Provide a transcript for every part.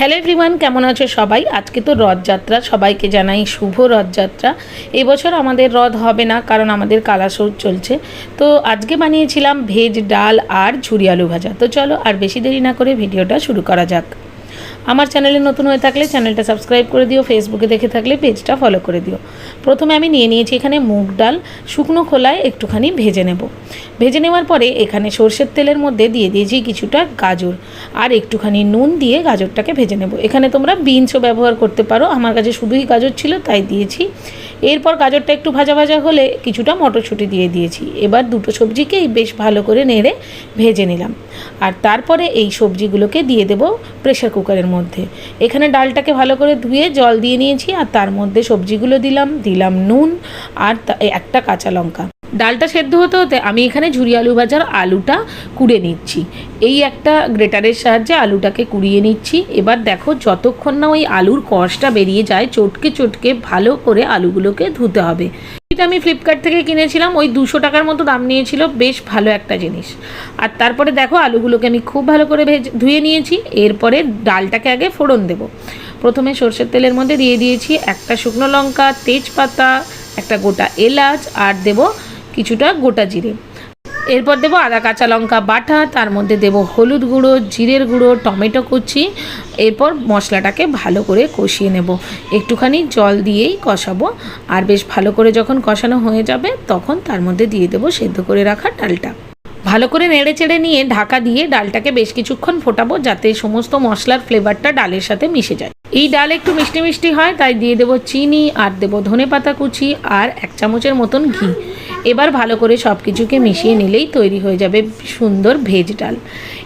Hello everyone কেমন আছে সবাই? আজকে তো রথযাত্রা, সবাইকে জানাই শুভ রথযাত্রা। এবছর আমাদের রথ হবে না, কারণ আমাদের কালাসৌর চলছে। তো আজকে বানিয়েছিলাম ভেজ ডাল আর ঝুরি আলু ভাজা। তো চলো আর বেশি দেরি না করে ভিডিওটা শুরু করা যাক। আমার চ্যানেলে নতুন হয়ে থাকলে চ্যানেলটা সাবস্ক্রাইব করে দিও ফেসবুকে দেখে থাকলে পেজটা ফলো করে দিও। প্রথমে আমি নিয়ে নিয়েছি এখানে মুগ ডাল, শুকনো খোলায় একটুখানি ভেজে নেব। ভেজে নেওয়ার পরে এখানে সর্ষের তেলের মধ্যে দিয়ে দিয়েছি কিছুটা গাজর আর একটুখানি নুন দিয়ে গাজরটাকে ভেজে নেব। এখানে তোমরা বিনসও ব্যবহার করতে পারো, আমার কাছে শুধুই গাজর ছিল, তাই দিয়েছি। এরপর গাজরটা একটু ভাজা ভাজা হলে কিছুটা মটরশুঁটি দিয়ে দিয়েছি। এবার দুটো সবজিকেই বেশ ভালো করে নেড়ে ভেজে নিলাম। আর তারপরে এই সবজিগুলোকে দিয়ে দেব প্রেশার কুকারের মধ্যে। এখানে ডালটাকে ভালো করে ধুয়ে জল দিয়ে নিয়েছি আর তার মধ্যে সবজিগুলো দিলাম দিলাম নুন আর একটা কাঁচা লঙ্কা। ডালটা সেদ্ধ হতে হতে আমি এখানে ঝুরি আলু ভাজার আলুটা কুড়ে নিচ্ছি। এই একটা গ্রেটারের সাহায্যে আলুটাকে কুড়িয়ে নিচ্ছি। এবার দেখো যতক্ষণ না ওই আলুর কষটা বেরিয়ে যায়, চটকে চটকে ভালো করে আলুগুলোকে ধুতে হবে। এটা আমি ফ্লিপকার্ট থেকে কিনেছিলাম, ওই দুশো টাকার মতো দাম নিয়েছিল, বেশ ভালো একটা জিনিস। আর তারপরে দেখো, আলুগুলোকে আমি খুব ভালো করে ভেজ, ধুয়ে নিয়েছি, এরপরে ডালটাকে আগে ফোড়ন দেব। প্রথমে সর্ষের তেলের মধ্যে দিয়ে দিয়েছি একটা শুকনো লঙ্কা, তেজপাতা, একটা গোটা এলাচ, আর দেব কিছুটা গোটা জিরে। এরপর দেবো আদা, কাঁচা লঙ্কা বাটা, তার মধ্যে দেব হলুদ গুঁড়ো, জিরের গুঁড়ো, টমেটো কুচি। এরপর মশলাটাকে ভালো করে কষিয়ে নেব। একটুখানি জল দিয়েই কষাবো। আর বেশ ভালো করে যখন কষানো হয়ে যাবে, তখন তার মধ্যে দিয়ে দেবো সেদ্ধ করে রাখা ডালটা। ভালো করে নেড়ে চেড়ে নিয়ে ঢাকা দিয়ে ডালটাকে বেশ কিছুক্ষণ ফোটাবো, যাতে সমস্ত মশলার ফ্লেভারটা ডালের সাথে মিশে যায়। এই ডাল একটু মিষ্টি মিষ্টি হয়, তাই দিয়ে দেবো চিনি, আর দেবো ধনে পাতা কুচি, আর এক চামচের মতন ঘি। এবার ভালো করে সব কিছুকে মিশিয়ে নিলেই তৈরি হয়ে যাবে সুন্দর ভেজ ডাল।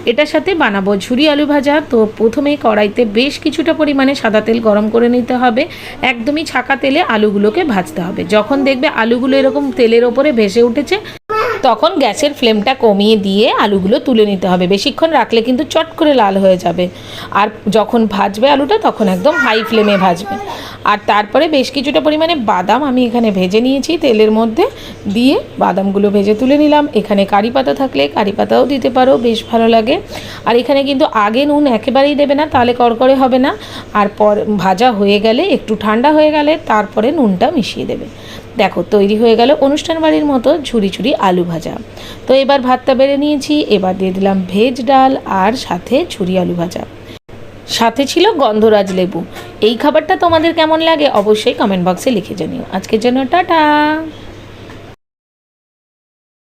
এটার সাথে বানাবো ঝুরি আলু ভাজা। তো প্রথমে কড়াইতে বেশ কিছুটা পরিমাণে সাদা তেল গরম করে নিতে হবে। একদমই ছাকা তেলে আলুগুলোকে ভাজতে হবে। যখন দেখবে আলুগুলো এরকম তেলের ওপরে ভেসে উঠেছে তখন গ্যাসের ফ্লেমটা কমিয়ে দিয়ে আলুগুলো তুলে নিতে হবে। বেশিক্ষণ রাখলে কিন্তু চট করে লাল হয়ে যাবে। আর যখন ভাজবে আলুটা, তখন একদম হাই ফ্লেমে ভাজবে। আর তারপরে বেশ কিছুটা পরিমাণে বাদাম আমি এখানে ভেজে নিয়েছি তেলের মধ্যে। দিয়ে বাদামগুলো ভেজে তুলে নিলাম। এখানে কারি পাতা থাকলে কারি পাতাও দিতে পারো, বেশ ভালো লাগে। আর এখানে কিন্তু আগে নুন একেবারেই দেবে না, তাহলে কড়কড়ে হবে না। আর পর ভাজা হয়ে গেলে, একটু ঠান্ডা হয়ে গেলে, তারপরে নুনটা মিশিয়ে দেবে। দেখো, তৈরি হয়ে গেল অনুষ্ঠান বাড়ির মতো ঝুরি ঝুরি আলু ভাজা। তো এবার ভাতটা বেড়ে নিয়েছি, এবার দিয়ে দিলাম ভেজ ডাল আর সাথে ঝুরি আলু ভাজা। সাথে ছিল গন্ধরাজ লেবু। এই খাবারটা তোমাদের কেমন লাগে অবশ্যই কমেন্ট বক্সে লিখে জানিও। আজকের জন্য টাটা!